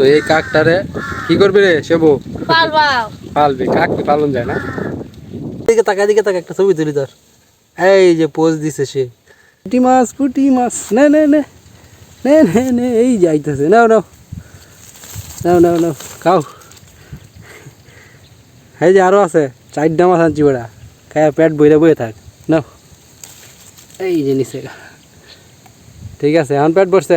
তো এই কাকটারে কি করবি রে সেবু পালবি কাক কি পালন যায় না? দিকে তাকা দিকে তাকা একটা ছবি তুলি তোর এই যে পোজ দিছে সে। পুটি মাছ পুটি মাছ। নে নে নে। নে নে নে এই যাইতেছে নাও নাও। নাও নাও নাও। খাও। এই যে আরও আছে চারটা মাছ আনছি বেড়া। খায়া পেট বইরে বইয়ে থাক। নাও। এই যে নিচে। ঠিক আছে এখন পেট বসছে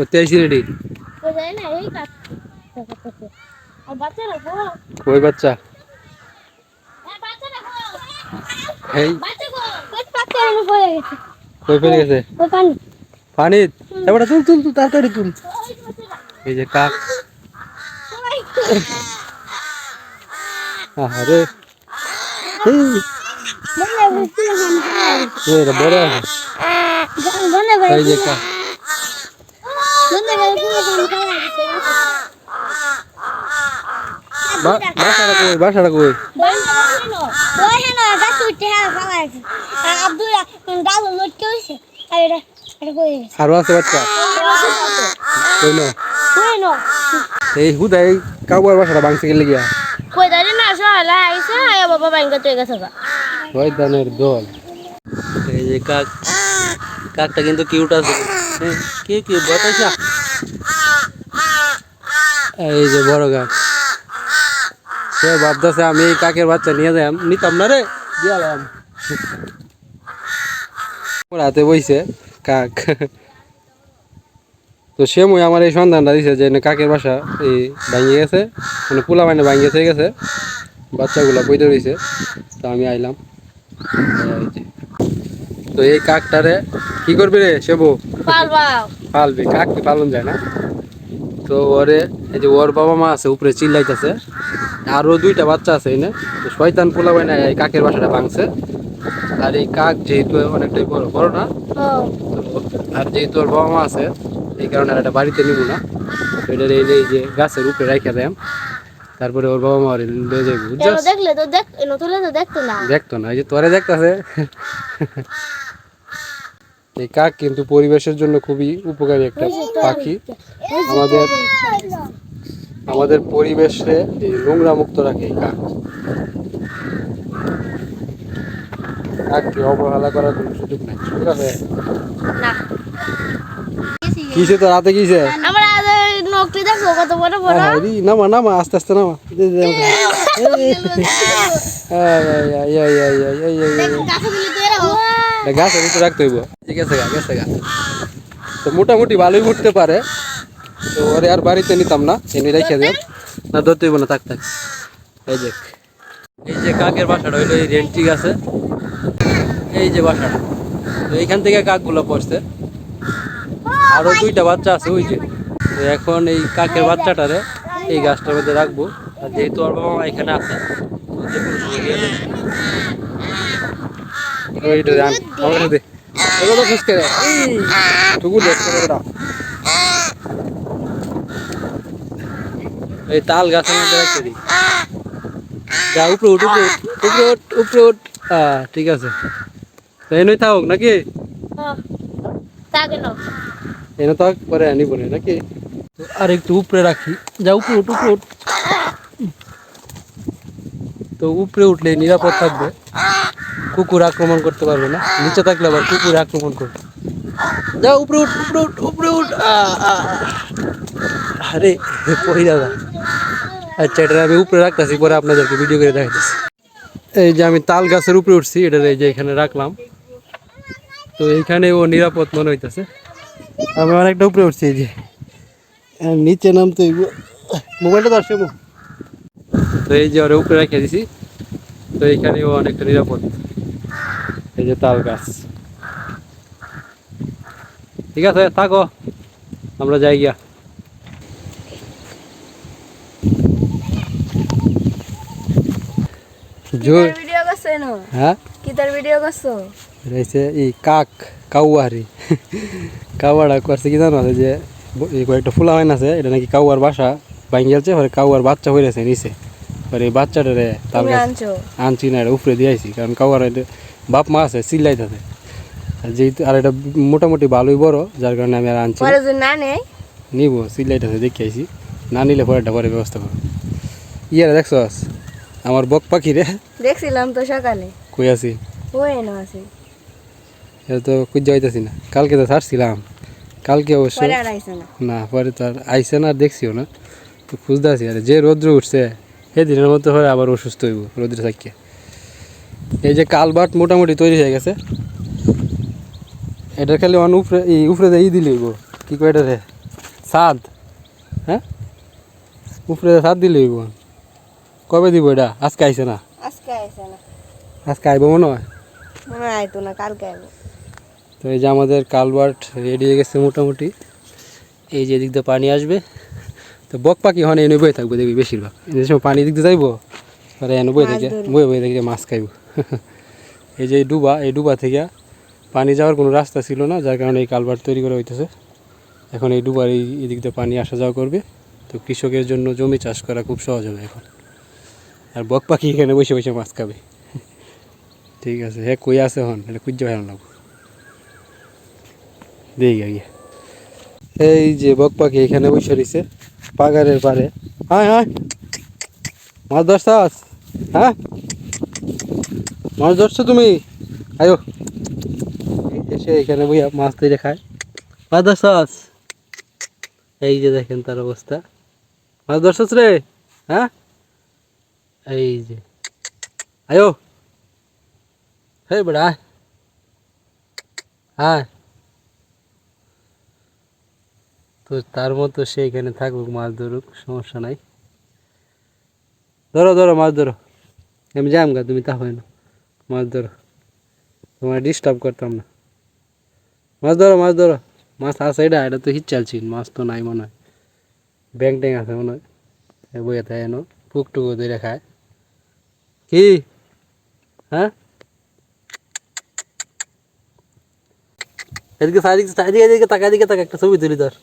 করতে আসি রেডি ওই বাচ্চা? এই কই ফেলে গেছে? পানি এবার তুল তুল তুল, তাড়াতাড়ি তুল। এই যে কাক। আরে বড় এই যে কাক। বাসাটা কই বাসাটা কই ওই হেন গাছ উঠে হ্যাঁ ফালা আছে আর আব্দুল্লাহ গাছ লটকে হইছে আর এটা এটা কই আরও আছে বাচ্চা কই না কই নো এই হুদাই কাউয়ার বাসাটা ভাঙছে গেলে গিয়া কই দাঁড়িয়ে না সহালা আইছে বাবা তুই গেছে গা শয়তানের দল এই যে কাক কাকটা কিন্তু কিউট আছে। হ্যাঁ, কে কি বাতাসা। এই যে বড় কাক। সে ভাবতেছে আমি এই কাকের বাচ্চা নিয়ে যাই নিতাম না রে। দিয়ালাম। হাতে বইছে কাক। তো সে মুই আমার এই সন্ধানটা দিছে যে কাকের বাসা এই ভাঙিয়ে গেছে মানে পোলা মানে ভাঙিয়ে থেকে গেছে। বাচ্চাগুলো বইতে রয়েছে তো আমি আইলাম। তো এই কাকটারে কি করবি রে সেবু পালবি কাক কি পালন যায় না? তো ওরে এই যে ওর বাবা মা আছে উপরে চিল্লাইতেছে। আরও দুইটা বাচ্চা আছে এনে। তো শয়তান পোলা না এই কাকের বাসাটা ভাঙছে। আর এই কাক যেহেতু অনেকটাই বড় বড় না? তো আর যেহেতু ওর বাবা মা আছে এই কারণে একটা বাড়িতে নিব না। তো এটার এই যে- গাছের উপরে রাখা দেয় তারপরে ওর বাবা মা ওরে লয়ে যাবে দেখলে তো দেখ তো দেখতো না। দেখতো না এই যে তোরে দেখতেছে। এই কাক কিন্তু পরিবেশের জন্য খুবই উপকারী একটা পাখি আমাদের আমাদের পরিবেশে এই নোংরা মুক্ত রাখে এই কাক কাককে অবহেলা করার কোনো সুযোগ নেই ঠিক আছে কিসে তো রাতে কিসে হ্যাঁ, নামা নামা আস্তে আস্তে নামা। এই, গাছের ভিতরে রাখতে হইব। আছে গা, গেছে গা। তো মোটামুটি ভালোই উঠতে পারে। তো ওরে আর বাড়িতে নিতাম না, এনে রেখে দেব না ধরতে হইব না, থাক থাক। এই যে এই যে কাকের বাসাটা হইল এই রেন্টি গাছে এই যে বাসাটা। তো এইখান থেকে কাকগুলো পড়ছে। আরও দুইটা বাচ্চা আছে, ওই যে। তো এখন এই কাকের বাচ্চাটারে এই গাছটার মধ্যে রাখব। আর যেহেতু আর বাবা এখানে আছে যে কোনো সময় নিয়ে যাবে। ওইটা জান আমার দে এগুলো তো ফুসকে রে এই টুকু দেখ করে দাও এই তাল গাছের মধ্যে রেখে দিই যা উপরে উঠ উপরে উঠ উপরে উঠ উপরে উঠ হ্যাঁ ঠিক আছে. তো এনই থাকুক নাকি? তা কেন এনে থাক পরে আনি বলে নাকি? তো আর একটু উপরে রাখি। যা উপরে উঠ উপরে উঠ তো উপরে উঠলে নিরাপদ থাকবে। কুকুর আক্রমণ করতে পারবে না। নিচে থাকলে আবার কুকুর আক্রমণ করবে। যা উপরে উঠ উপরে উঠ উপরে উঠ। আরে পড়ি দাদা। আচ্ছা এটা আমি উপরে রাখতেছি, পরে আপনাদেরকে ভিডিও করে দেখাইতেছি। এই যে আমি তাল গাছের উপরে উঠছি, এটা এই যে এখানে রাখলাম। তো এইখানে ও নিরাপদ মনে হইতেছে। আমি অনেকটা উপরে উঠছি, এই যে। নিচে নামতে হইব। মোবাইলটা মু তো এই যে ওরা উপরে রেখে দিছি। তো এইখানে ও অনেকটা নিরাপদ। এই যে তাল গাছ। ঠিক আছে থাকো। আমরা যাই গিয়া। জোর। ভিডিও করছ হ্যাঁ? কিতার ভিডিও করছ? রয়েছে এই কাক কাউয়ারি। কাউয়াটা করছে কি জানো? যে কয়েকটা ফুলা হয় এটা নাকি কাউয়ার বাসা। ভাঙি গেছে পরে কাউয়ার বাচ্চা হয়ে গেছে নিচে পরে এই বাচ্চাটারে তার আনছো? না এটা উপরে দিয়ে আইছি। কারণ কাউয়ার বাপ মা আছে চিল্লাই থাকে আর যেহেতু আর এটা মোটামুটি ভালোই বড় যার কারণে আমি আর আনছি না। পরে নেই নিব চিল্লাইটাছে দেখে আইছি। না নিলে পরেরটা পরে ব্যবস্থা করো ইয়ারা দেখছস আমার বক পাখি রে। দেখছিলাম তো সকালে। কই আছি? ওই না আছে। এটা তো খুঁজে হইতেছি না। কালকে তো ছাড়ছিলাম। কালকে অবশ্য পরে না। পরে তো আর আইসে না আর দেখছিও না। তো খুঁজতে আছি। আরে যে রৌদ্র উঠছে সেদিনের মতো হয়ে আবার অসুস্থ হইব রৌদ্র থাকিয়ে এই যে কালবাট মোটামুটি তৈরি হয়ে গেছে। এটা খালি অন উপরে এই উপরে দিয়ে ই দিলে হইব। কি কয় এটা রে? সাদ। হ্যাঁ? উপরে সাদ দিলে হইব। কবে দিব এটা? আজকে আইসে না? আজকে আইসো না। আজকে আইব মনে হয়? মনে হয় আইতো না কালকে আইবো। তো এই যে আমাদের কালবার্ট রেডি হয়ে গেছে মোটামুটি। এই যে এদিক দিয়ে পানি আসবে। তো বক পাখি হনে এনে বয়ে থাকব দেখবি বেশিরভাগ। যে সময় পানি দিক দিয়ে যাইবো তারা এনে বয়ে থেকে। বয়ে বয়ে থেকে মাছ খাইব। এই যে ডুবা এই ডুবা থেকে পানি যাওয়ার কোনো রাস্তা ছিল না যার কারণে এই কালবার্ট তৈরি করা হইতেছে। এখন এই ডুবার এই এদিক দিয়ে পানি আসা যাওয়া করবে। তো কৃষকের জন্য জমি চাষ করা খুব সহজ হবে এখন। আর বক পাখি এখানে বসে বসে মাছ খাবে। ঠিক আছে হ্যাঁ কই আছে হন এটা খুঁজে ভালো লাগবে দেখি এই যে বক পাখি এখানে বসে রয়েছে পাগারের পারে। হ্যাঁ হায় মাছ ধরছাস হ্যাঁ? মাছ ধরছো তুমি? আয়ো। এসে এখানে বইয়া মাছ ধরে খায়। মাছ ধরছাস? এই যে দেখেন তার অবস্থা। মাছ ধরছস রে? হ্যাঁ? এই যে। আয়ো। হে বেড়া। হ্যাঁ তো তার মতো সে এখানে থাকুক, মাছ ধরুক, সমস্যা নাই। ধরো ধরো, মাছ ধরো। আমি যাম গা, তুমি তা হয় না মাছ ধরো। তোমার ডিস্টার্ব করতাম না। মাছ ধরো মাছ ধরো। মাছ আছে এটা এটা তো হিট চালছি মাছ তো নাই মনে হয়। ব্যাং ট্যাং আছে মনে হয়। বইয়ে থাকে এনো পুক টুকু ধরে খায়। কি? হ্যাঁ? এদিকে সাইদিকে সাইদিকে, এদিকে তাকা এদিকে তাকা, একটা ছবি তুলি তোর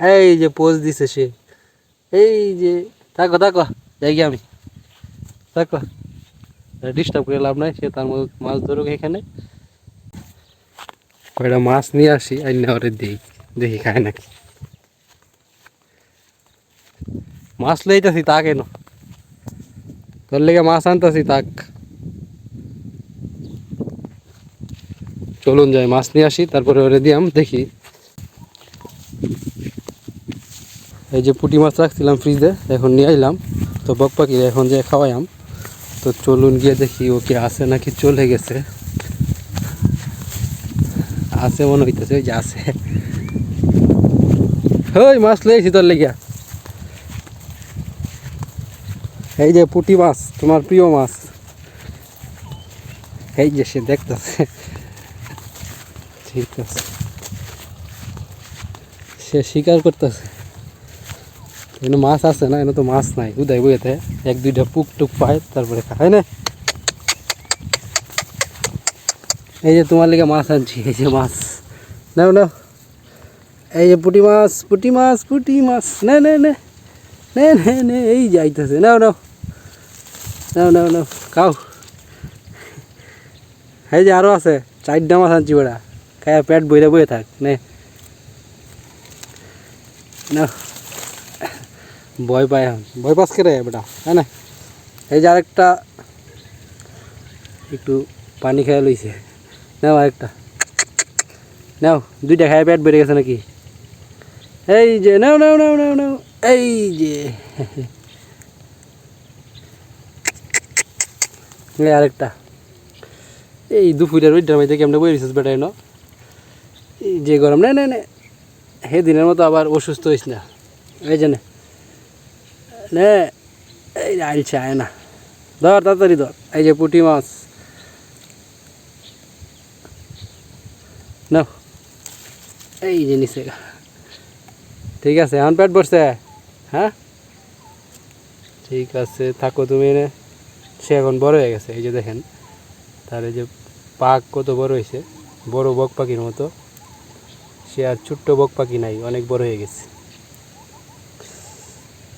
এই যে পোজ দিছে সে। এই যে, থাকো থাকো, যাই গিয়ে আমি। থাকো। ডিস্টার্ব করে লাভ নাই, সে তার মধ্যে মাছ ধরুক এখানে। কয়টা মাছ নিয়ে আসি আর নেওয়ারে দিই দেখি খায় নাকি। মাছ লইতেছি তা কেন? তোর লেগে মাছ আনতেছি তাক চলুন যাই, মাছ নিয়ে আসি, তারপরে ওরে দিয়াম, দেখি। এই যে পুঁটি মাছ রাখছিলাম ফ্রিজে, এখন নিয়ে আইলাম। তো বক পাখি এখন যে খাওয়াইলাম তো চলুন গিয়ে দেখি ও কি আছে নাকি চলে গেছে। আছে মনে হইতেছে, ওই যে আছে। ওই মাছ লইছি তোর লেগিয়া। এই যে পুঁটি মাছ, তোমার প্রিয় মাছ। এই যে সে দেখতেছে। ঠিক আছে। সে শিকার করতেছে। এখানে মাছ আছে না এখানে তো মাছ নাই। উদয় বইয়েতে এক, দুইটা পুক টুক পায় তারপরে খায় না এই যে তোমার লেগে মাছ আনছি, এই যে মাছ। নাও নাও। এই যে পুঁটি মাছ পুঁটি মাছ পুঁটি মাছ। নে নে নে। নে নে নে, এই যাইতেছে নাও নাও। নাও নাও নাও। খাও। এই যে আরও আছে, চারটা মাছ আনছি বেড়া। খায়া পেট বইরে বয়ে থাক, নে। না ভয় পায় এখন। ভয় পাস কে রে বেটা? হ্যাঁ না? এই যে আরেকটা একটু পানি খেয়ে লইছে। নাও আরেকটা। নাও, দুইটা খায় পেট বেড়ে গেছে নাকি? এই যে, নাও নাও নাও নাও নাও। এই যে। এই আরেকটা। এই দুপুরের ওইটার মধ্যে কেমন বই রিসেস বেটাই না? এই যে গরম, না না হে দিনের মতো আবার অসুস্থ হইস না। এই যে নে নে এই আইলছে আয় না। ধর তাড়াতাড়ি ধর, এই যে পুঁটি মাছ। নাও, এই নিচে ঠিক আছে, এখন পেট পড়ছে হ্যাঁ? ঠিক আছে, থাকো তুমি এনে। সে এখন বড় হয়ে গেছে, এই যে দেখেন। তার এই যে পাক কত বড় হয়েছে, বড় বক পাখির মতো। সে আর ছোট্ট বক পাখি নাই, অনেক বড় হয়ে গেছে।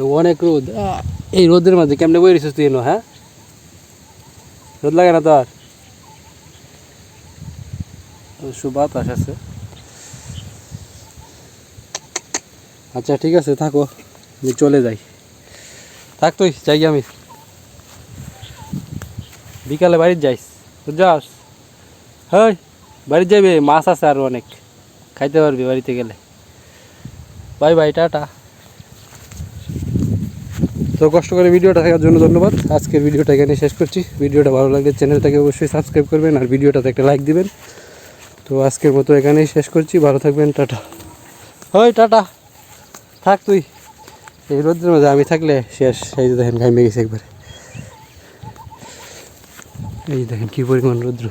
অনেক রোদ। এই রোদের মাঝে কেমনে বই রেছিস তুই এনো হ্যাঁ? রোদ লাগে না তোর? বাতাস আছে। আচ্ছা ঠিক আছে, থাকো। আমি চলে যাই। থাক তুই, যাই আমি। বিকালে বাড়ির যাইস যাস হই, বাড়ির যাইবে, মাছ আছে আরও অনেক। খাইতে পারবি বাড়িতে গেলে। বাই বাই, টাটা। তো কষ্ট করে ভিডিওটা দেখার জন্য ধন্যবাদ। আজকের ভিডিওটা এখানে শেষ করছি। ভিডিওটা ভালো লাগলে চ্যানেলটাকে অবশ্যই সাবস্ক্রাইব করবেন আর ভিডিওটাতে একটা লাইক দিবেন। তো আজকের মতো এখানেই শেষ করছি। ভালো থাকবেন, টাটা। ওই, টাটা। থাক তুই। এই রোদ্রের মধ্যে আমি থাকলে শেষ। এই যে দেখেন ঘামে গেছে একবারে। এই দেখেন, কী পরিমাণ রৌদ্র।